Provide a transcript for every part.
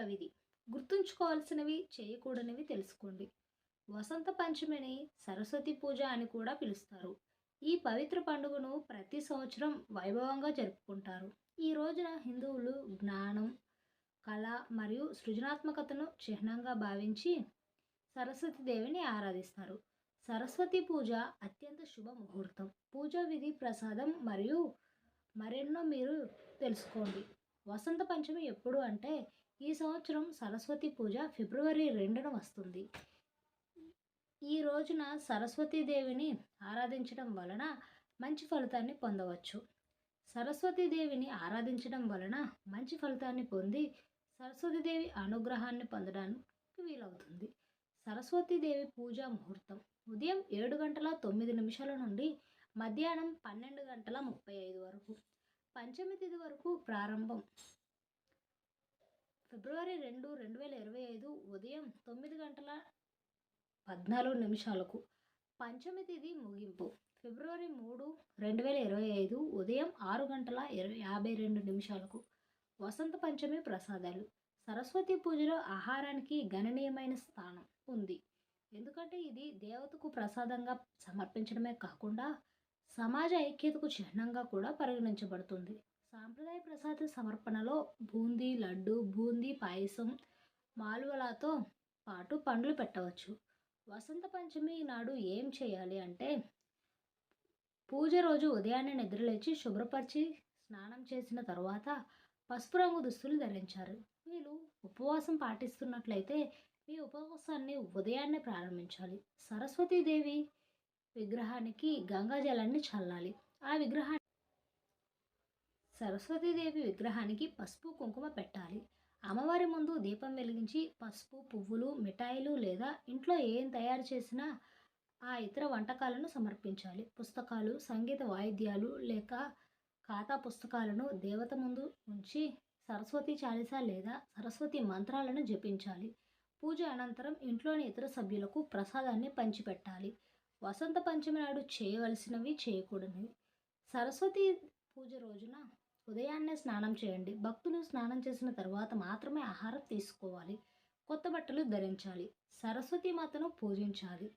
అవి గుర్తుంచుకోవాల్సినవి చేయకూడనివి తెలుసుకోండి. వసంత పంచమిని సరస్వతి పూజ అని కూడా పిలుస్తారు. ఈ పవిత్ర పండుగను ప్రతి సంవత్సరం వైభవంగా జరుపుకుంటారు. ఈ రోజున హిందువులు జ్ఞానం కళ మరియు సృజనాత్మకతను చిహ్నంగా భావించి సరస్వతి దేవిని ఆరాధిస్తారు. సరస్వతి పూజ అత్యంత శుభ ముహూర్తం. పూజా విధి ప్రసాదం మరియు మరెన్నో మీరు తెలుసుకోండి. వసంత పంచమి ఎప్పుడు అంటే ఈ సంవత్సరం సరస్వతి పూజ ఫిబ్రవరి రెండున వస్తుంది. ఈ రోజున సరస్వతీదేవిని ఆరాధించడం వలన మంచి ఫలితాన్ని పొందవచ్చు. సరస్వతీదేవిని ఆరాధించడం వలన మంచి ఫలితాన్ని పొంది సరస్వతీదేవి అనుగ్రహాన్ని పొందడానికి వీలవుతుంది. సరస్వతీదేవి పూజా ముహూర్తం ఉదయం ఏడు గంటల తొమ్మిది నిమిషాల నుండి మధ్యాహ్నం పన్నెండు గంటల ముప్పై ఐదు వరకు పంచమి తిథి వరకు ప్రారంభం ఫిబ్రవరి రెండు రెండు వేల ఇరవై ఐదు ఉదయం తొమ్మిది గంటల పద్నాలుగు నిమిషాలకు పంచమి తిథి ముగింపు. ఫిబ్రవరి మూడు రెండు వేల ఇరవై ఐదు ఉదయం ఆరు గంటల ఇరవై యాభై రెండు నిమిషాలకు వసంత పంచమి ప్రసాదాలు. సరస్వతి పూజలో ఆహారానికి గణనీయమైన స్థానం ఉంది. ఎందుకంటే ఇది దేవతకు ప్రసాదంగా సమర్పించడమే కాకుండా సమాజ ఐక్యతకు చిహ్నంగా కూడా పరిగణించబడుతుంది. సాంప్రదాయ ప్రసాద సమర్పణలో బూందీ లడ్డు బూందీ పాయసం మాలువలతో పాటు పండ్లు పెట్టవచ్చు. వసంత పంచమి నాడు ఏం చేయాలి అంటే పూజ రోజు ఉదయాన్నే నిద్రలేచి శుభ్రపరిచి స్నానం చేసిన తర్వాత పసుపు రంగు దుస్తులు ధరించారు. వీళ్ళు ఉపవాసం పాటిస్తున్నట్లయితే మీ ఉపవాసాన్ని ఉదయాన్నే ప్రారంభించాలి. సరస్వతీదేవి విగ్రహానికి గంగాజలాన్ని చల్లాలి. ఆ విగ్రహాన్ని సరస్వతీదేవి విగ్రహానికి పసుపు కుంకుమ పెట్టాలి. అమ్మవారి ముందు దీపం వెలిగించి పసుపు పువ్వులు మిఠాయిలు లేదా ఇంట్లో ఏం తయారు చేసినా ఆ ఇతర వంటకాలను సమర్పించాలి. పుస్తకాలు సంగీత వాయిద్యాలు లేక ఖాతా పుస్తకాలను దేవత ముందు ఉంచి సరస్వతి చాలీస లేదా సరస్వతి మంత్రాలను జపించాలి. పూజ అనంతరం ఇంట్లోని ఇతర సభ్యులకు ప్రసాదాన్ని పంచిపెట్టాలి. వసంత పంచమి నాడు చేయవలసినవి చేయకూడనివి. సరస్వతి పూజ రోజున ఉదయాన్నే స్నానం చేయండి. భక్తులు స్నానం చేసిన తర్వాత మాత్రమే ఆహారం తీసుకోవాలి. కొత్త బట్టలు ధరించాలి. సరస్వతి మాతను పూజించాలి.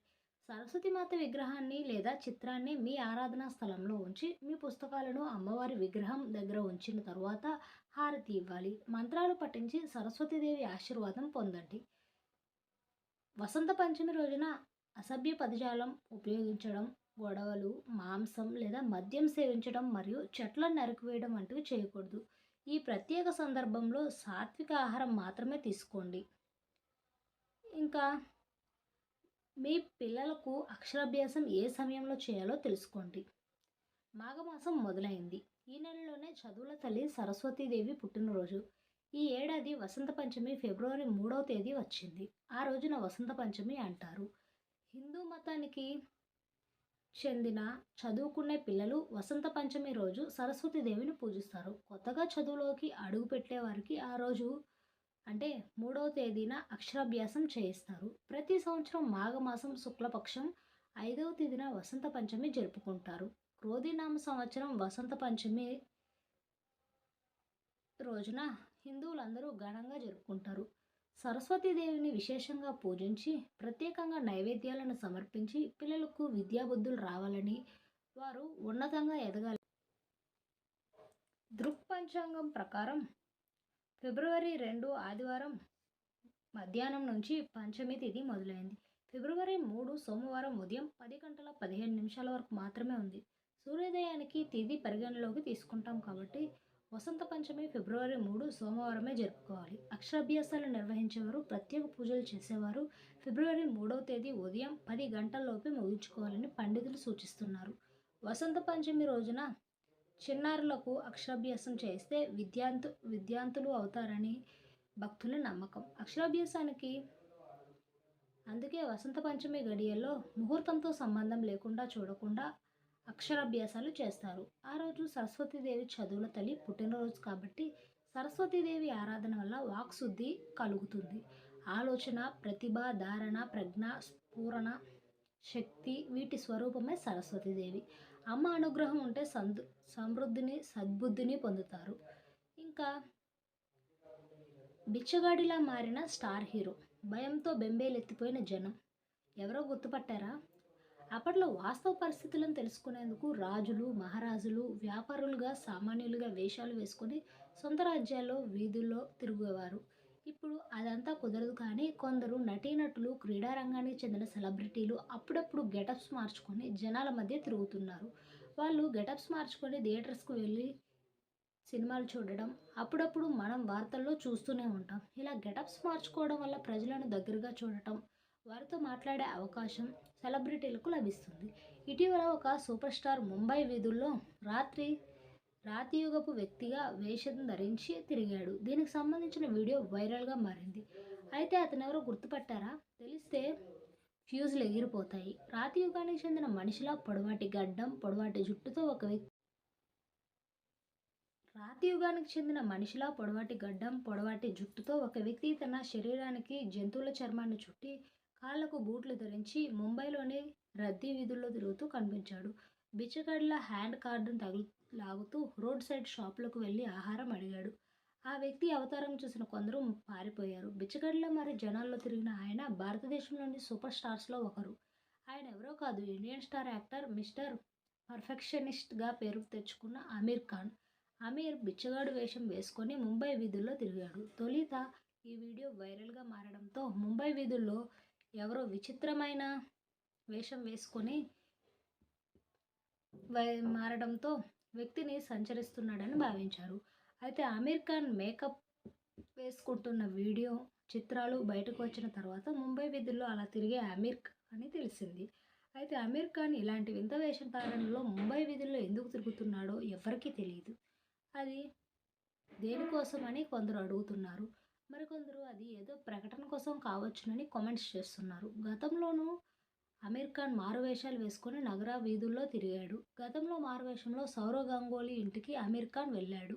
సరస్వతి మాత విగ్రహాన్ని లేదా చిత్రాన్ని మీ ఆరాధనా స్థలంలో ఉంచి మీ పుస్తకాలను అమ్మవారి విగ్రహం దగ్గర ఉంచిన తర్వాత హారతి ఇవ్వాలి. మంత్రాలు పఠించి సరస్వతీదేవి ఆశీర్వాదం పొందండి. వసంత పంచమి రోజున అసభ్య పదజాలం ఉపయోగించడం గొడవలు మాంసం లేదా మద్యం సేవించడం మరియు చెట్లను నరికివేయడం వంటివి చేయకూడదు. ఈ ప్రత్యేక సందర్భంలో సాత్విక ఆహారం మాత్రమే తీసుకోండి. ఇంకా మీ పిల్లలకు అక్షరాభ్యాసం ఏ సమయంలో చేయాలో తెలుసుకోండి. మాఘమాసం మొదలైంది. ఈ నెలలోనే చదువుల తల్లి సరస్వతీదేవి పుట్టినరోజు. ఈ ఏడాది వసంత పంచమి ఫిబ్రవరి మూడవ తేదీ వచ్చింది. ఆ రోజున వసంత పంచమి అంటారు. హిందూ మతానికి చెందిన చదువుకునే పిల్లలు వసంత పంచమి రోజు సరస్వతి దేవిని పూజిస్తారు. కొత్తగా చదువులోకి అడుగు పెట్టేవారికి ఆ రోజు అంటే మూడవ తేదీన అక్షరాభ్యాసం చేయిస్తారు. ప్రతి సంవత్సరం మాఘమాసం శుక్లపక్షం ఐదవ తేదీన వసంత పంచమి జరుపుకుంటారు. క్రోధినామ సంవత్సరం వసంత పంచమి రోజున హిందువులందరూ ఘనంగా జరుపుకుంటారు. సరస్వతీదేవిని విశేషంగా పూజించి ప్రత్యేకంగా నైవేద్యాలను సమర్పించి పిల్లలకు విద్యాబుద్ధులు రావాలని వారు ఉన్నతంగా ఎదగాలి. దృక్పంచాంగం ప్రకారం ఫిబ్రవరి రెండు ఆదివారం మధ్యాహ్నం నుంచి పంచమి తిథి మొదలైంది. ఫిబ్రవరి మూడు సోమవారం ఉదయం పది గంటల పదిహేను నిమిషాల వరకు మాత్రమే ఉంది. సూర్యోదయానికి తిథి పరిగణలోకి తీసుకుంటాం కాబట్టి వసంత పంచమి ఫిబ్రవరి మూడు సోమవారమే జరుపుకోవాలి. అక్షరాభ్యాసాలు నిర్వహించేవారు ప్రత్యేక పూజలు చేసేవారు. ఫిబ్రవరి మూడవ తేదీ ఉదయం పది గంటల్లోపే ముగించుకోవాలని పండితులు సూచిస్తున్నారు. వసంత పంచమి రోజున చిన్నారులకు అక్షరాభ్యాసం చేస్తే విద్యాంతు విద్యాంతులు అవుతారని భక్తుల నమ్మకం. అక్షరాభ్యాసానికి అందుకే వసంత పంచమి గడియల్లో ముహూర్తంతో సంబంధం లేకుండా చూడకుండా అక్షరాభ్యాసాలు చేస్తారు. ఆ రోజు సరస్వతీదేవి చదువుల తల్లి పుట్టినరోజు కాబట్టి సరస్వతీదేవి ఆరాధన వల్ల వాక్శుద్ధి కలుగుతుంది. ఆలోచన ప్రతిభ ధారణ ప్రజ్ఞ స్ఫూరణ శక్తి వీటి స్వరూపమే సరస్వతీదేవి. అమ్మ అనుగ్రహం ఉంటే సందు సమృద్ధిని సద్బుద్ధిని పొందుతారు. ఇంకా బిచ్చగాడిలా మారిన స్టార్ హీరో. భయంతో బెంబేలెత్తిపోయిన జనం. ఎవరో గుర్తుపట్టారా? అప్పట్లో వాస్తవ పరిస్థితులను తెలుసుకునేందుకు రాజులు మహారాజులు వ్యాపారులుగా సామాన్యులుగా వేషాలు వేసుకొని సొంత రాజ్యాల్లో వీధుల్లో తిరిగేవారు. ఇప్పుడు అదంతా కుదరదు కానీ కొందరు నటీనటులు క్రీడారంగానికి చెందిన సెలబ్రిటీలు అప్పుడప్పుడు గెటప్స్ మార్చుకొని జనాల మధ్య తిరుగుతున్నారు. వాళ్ళు గెటప్స్ మార్చుకొని థియేటర్స్కు వెళ్ళి సినిమాలు చూడడం అప్పుడప్పుడు మనం వార్తల్లో చూస్తూనే ఉంటాం. ఇలా గెటప్స్ మార్చుకోవడం వల్ల ప్రజలను దగ్గరగా చూడటం వారితో మాట్లాడే అవకాశం సెలబ్రిటీలకు లభిస్తుంది. ఇటీవల ఒక సూపర్ స్టార్ ముంబై వీధుల్లో రాత్రి రాతియుగపు వ్యక్తిగా వేషం ధరించి తిరిగాడు. దీనికి సంబంధించిన వీడియో వైరల్గా మారింది. అయితే అతను ఎవరో గుర్తుపట్టారా? తెలిస్తే ఫ్యూజులు ఎగిరిపోతాయి. రాతి యుగానికి చెందిన మనిషిలా పొడవాటి గడ్డం పొడవాటి జుట్టుతో ఒక వ్యక్తి రాతి యుగానికి చెందిన మనిషిలా పొడవాటి గడ్డం పొడవాటి జుట్టుతో ఒక వ్యక్తి తన శరీరానికి జంతువుల చర్మాన్ని చుట్టి కాళ్ళకు బూట్లు ధరించి ముంబైలోని రద్దీ వీధుల్లో తిరుగుతూ కనిపించాడు. బిచ్చగాడిలా హ్యాండ్ కార్డును తగులు లాగుతూ రోడ్ సైడ్ షాపులకు వెళ్ళి ఆహారం అడిగాడు. ఆ వ్యక్తి అవతారం చూసిన కొందరు పారిపోయారు. బిచ్చగడిలో మరి జనాల్లో తిరిగిన ఆయన భారతదేశంలోని సూపర్ స్టార్స్లో ఒకరు. ఆయన ఎవరో కాదు ఇండియన్ స్టార్ యాక్టర్ మిస్టర్ పర్ఫెక్షనిస్ట్గా పేరు తెచ్చుకున్న అమీర్ ఖాన్. అమీర్ బిచ్చగాడు వేషం వేసుకొని ముంబై వీధుల్లో తిరిగాడు. తొలిత ఈ వీడియో వైరల్గా మారడంతో ముంబై వీధుల్లో ఎవరో విచిత్రమైన వేషం వేసుకొని వై మారడంతో వ్యక్తిని సంచరిస్తున్నాడని భావించారు. అయితే అమీర్ ఖాన్ మేకప్ వేసుకుంటున్న వీడియో చిత్రాలు బయటకు వచ్చిన తర్వాత ముంబై వీధుల్లో అలా తిరిగే అమీర్ అని తెలిసింది. అయితే అమీర్ ఖాన్ ఇలాంటి వింత వేషధారణలో ముంబై వీధుల్లో ఎందుకు తిరుగుతున్నాడో ఎవరికీ తెలియదు అది దేనికోసం అని కొందరు అడుగుతున్నారు. మరికొందరు అది ఏదో ప్రకటన కోసం కావచ్చునని కామెంట్స్ చేస్తున్నారు. గతంలోనూ అమీర్ ఖాన్ మారువేషాలు వేసుకొని నగర వీధుల్లో తిరిగాడు. గతంలో మారువేషంలో సౌరవ్ గంగోలీ ఇంటికి అమీర్ ఖాన్ వెళ్ళాడు.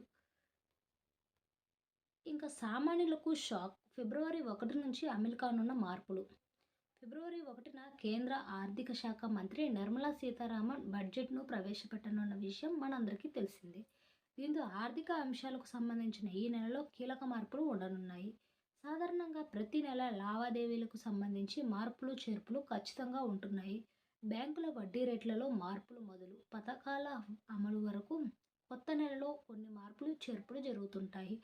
ఇంకా సామాన్యులకు షాక్. ఫిబ్రవరి ఒకటి నుంచి అమీర్ ఖాన్ ఉన్న మార్పులు. ఫిబ్రవరి ఒకటిన కేంద్ర ఆర్థిక శాఖ మంత్రి నిర్మలా సీతారామన్ బడ్జెట్ను ప్రవేశపెట్టనున్న విషయం మనందరికీ తెలిసిందే. దీంతో ఆర్థిక అంశాలకు సంబంధించిన ఈ నెలలో కీలక మార్పులు ఉండనున్నాయి. సాధారణంగా ప్రతి నెల లావాదేవీలకు సంబంధించి మార్పులు చేర్పులు ఖచ్చితంగా ఉంటున్నాయి. బ్యాంకుల వడ్డీ రేట్లలో మార్పులు మొదలు పథకాల అమలు వరకు కొత్త నెలలో కొన్ని మార్పులు చేర్పులు జరుగుతుంటాయి.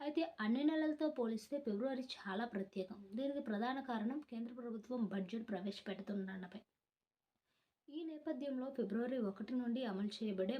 అయితే అన్ని నెలలతో పోలిస్తే ఫిబ్రవరి చాలా ప్రత్యేకం. దీనికి ప్రధాన కారణం కేంద్ర ప్రభుత్వం బడ్జెట్ ప్రవేశపెడుతుండటమే ఈ నేపథ్యంలో ఫిబ్రవరి ఒకటి నుండి అమలు చేయబడే